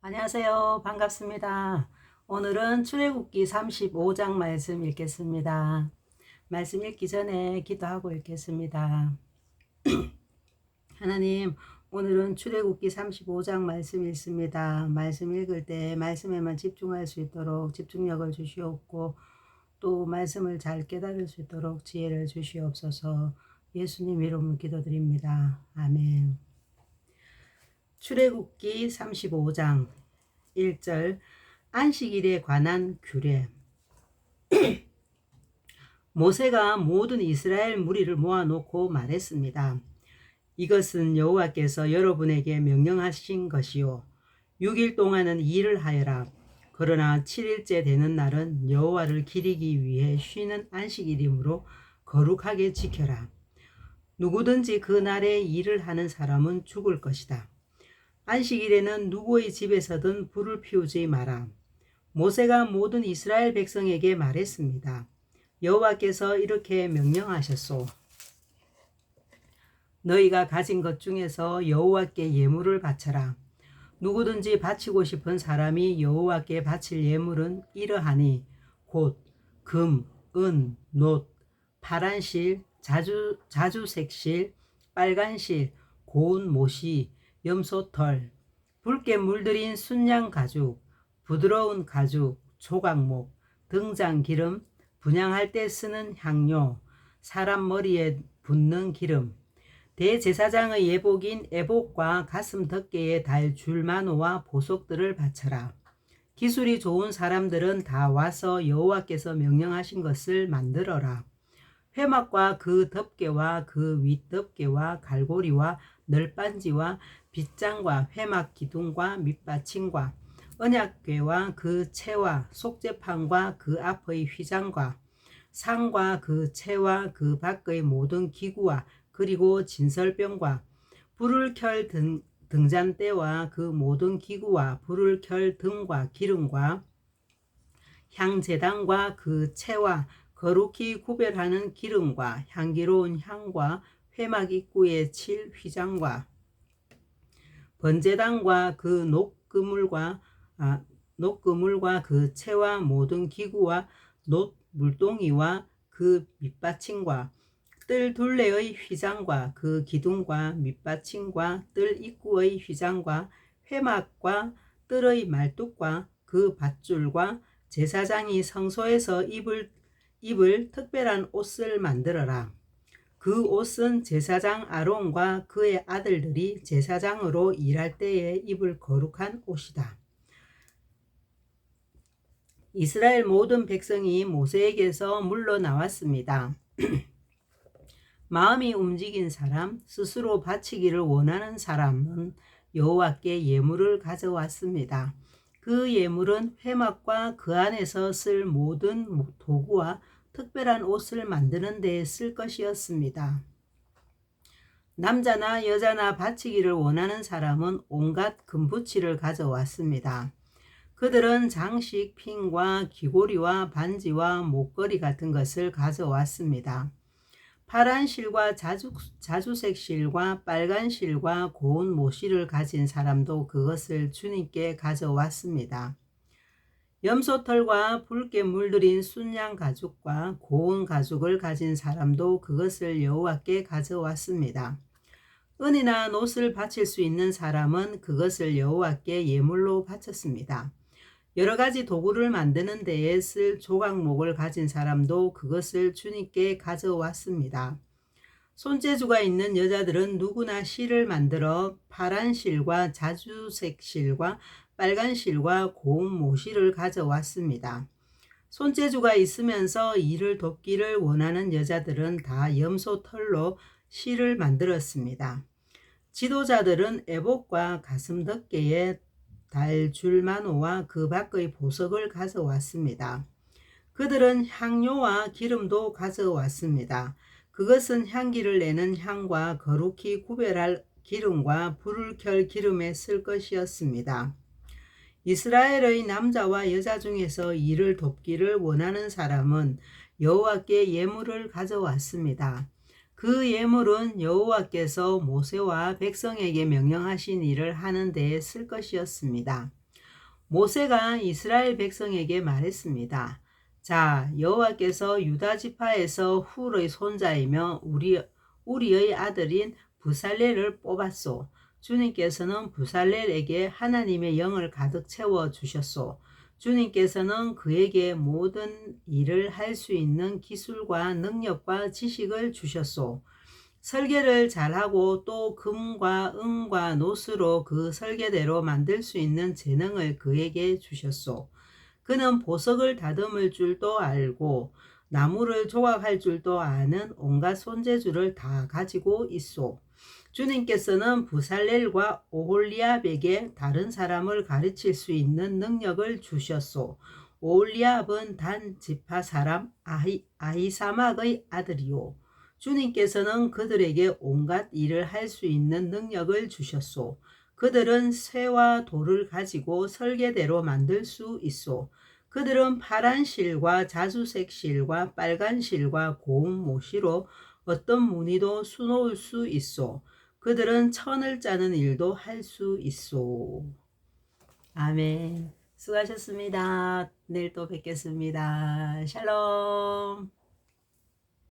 안녕하세요. 반갑습니다. 오늘은 출애굽기 35장 말씀 읽겠습니다. 말씀 읽기 전에 기도하고 읽겠습니다. 하나님, 오늘은 출애굽기 35장 말씀 읽습니다. 말씀 읽을 때 말씀에만 집중할 수 있도록 집중력을 주시옵고 또 말씀을 잘 깨달을 수 있도록 지혜를 주시옵소서. 예수님 이름으로 기도드립니다. 아멘. 출애굽기 35장 1절 안식일에 관한 규례 모세가 모든 이스라엘 무리를 모아놓고 말했습니다. 이것은 여호와께서 여러분에게 명령하신 것이요 6일 동안은 일을 하여라. 그러나 7일째 되는 날은 여호와를 기리기 위해 쉬는 안식일이므로 거룩하게 지켜라. 누구든지 그 날에 일을 하는 사람은 죽을 것이다. 안식일에는 누구의 집에서든 불을 피우지 마라. 모세가 모든 이스라엘 백성에게 말했습니다. 여호와께서 이렇게 명령하셨소. 너희가 가진 것 중에서 여호와께 예물을 바쳐라. 누구든지 바치고 싶은 사람이 여호와께 바칠 예물은 이러하니 곧 금, 은, 놋, 파란 실, 자주 자주색 실, 빨간 실, 고운 못이, 염소털, 붉게 물들인 순양 가죽, 부드러운 가죽, 조각목, 등장 기름, 분양할 때 쓰는 향료, 사람 머리에 붓는 기름, 대제사장의 예복인 애복과 가슴 덮개에 달 줄마노와 보석들을 바쳐라. 기술이 좋은 사람들은 다 와서 여호와께서 명령하신 것을 만들어라. 회막과 그 덮개와 그 윗덮개와 갈고리와 널빤지와 빗장과 회막 기둥과 밑받침과 언약궤와 그 채와 속죄판과 그 앞의 휘장과 상과 그 채와 그 밖의 모든 기구와 그리고 진설병과 불을 켤 등, 등잔대와 그 모든 기구와 불을 켤 등과 기름과 향재단과 그 채와 거룩히 구별하는 기름과 향기로운 향과 회막 입구에 칠 휘장과 번제단과 그 녹그물과 아, 녹그물과 그 채와 모든 기구와 녹 물동이와 그 밑받침과 뜰 둘레의 휘장과 그 기둥과 밑받침과 뜰 입구의 휘장과 회막과 뜰의 말뚝과 그 밧줄과 제사장이 성소에서 입을 입을 특별한 옷을 만들어라. 그 옷은 제사장 아론과 그의 아들들이 제사장으로 일할 때에 입을 거룩한 옷이다. 이스라엘 모든 백성이 모세에게서 물러나왔습니다. 마음이 움직인 사람, 스스로 바치기를 원하는 사람은 여호와께 예물을 가져왔습니다. 그 예물은 회막과 그 안에서 쓸 모든 도구와 특별한 옷을 만드는 데에 쓸 것이었습니다. 남자나 여자나 바치기를 원하는 사람은 온갖 금부치를 가져왔습니다. 그들은 장식, 핀과 귀고리와 반지와 목걸이 같은 것을 가져왔습니다. 파란 실과 자주, 자주색 실과 빨간 실과 고운 모실을 가진 사람도 그것을 주님께 가져왔습니다. 염소털과 붉게 물들인 순양 가죽과 고운 가죽을 가진 사람도 그것을 여호와께 가져왔습니다. 은이나 노을 바칠 수 있는 사람은 그것을 여호와께 예물로 바쳤습니다. 여러 가지 도구를 만드는 데에 쓸 조각목을 가진 사람도 그것을 주님께 가져왔습니다. 손재주가 있는 여자들은 누구나 실을 만들어 파란 실과 자주색 실과 빨간 실과 고운 모실을 가져왔습니다. 손재주가 있으면서 일을 돕기를 원하는 여자들은 다 염소 털로 실을 만들었습니다. 지도자들은 애복과 가슴 덮개에 달 줄마노와 그 밖의 보석을 가져왔습니다. 그들은 향료와 기름도 가져왔습니다. 그것은 향기를 내는 향과 거룩히 구별할 기름과 불을 켤 기름에 쓸 것이었습니다. 이스라엘의 남자와 여자 중에서 일을 돕기를 원하는 사람은 여호와께 예물을 가져왔습니다. 그 예물은 여호와께서 모세와 백성에게 명령하신 일을 하는 데에 쓸 것이었습니다. 모세가 이스라엘 백성에게 말했습니다. 자, 여호와께서 유다 지파에서 훌의 손자이며 우리 우리의 아들인 부살렐을 뽑았소. 주님께서는 부살렐에게 하나님의 영을 가득 채워 주셨소. 주님께서는 그에게 모든 일을 할 수 있는 기술과 능력과 지식을 주셨소. 설계를 잘하고 또 금과 은과 노스로 그 설계대로 만들 수 있는 재능을 그에게 주셨소. 그는 보석을 다듬을 줄도 알고 나무를 조각할 줄도 아는 온갖 손재주를 다 가지고 있소. 주님께서는 부살렐과 오홀리압에게 다른 사람을 가르칠 수 있는 능력을 주셨소. 오홀리압은 단 지파 사람 아히, 아히사막의 아들이요. 주님께서는 그들에게 온갖 일을 할 수 있는 능력을 주셨소. 그들은 쇠와 돌을 가지고 설계대로 만들 수 있소. 그들은 파란 실과 자주색 실과 빨간 실과 고운 모시로 어떤 무늬도 수놓을 수 있소. 그들은 천을 짜는 일도 할 수 있소. 아멘. 수고하셨습니다. 내일 또 뵙겠습니다. 샬롬.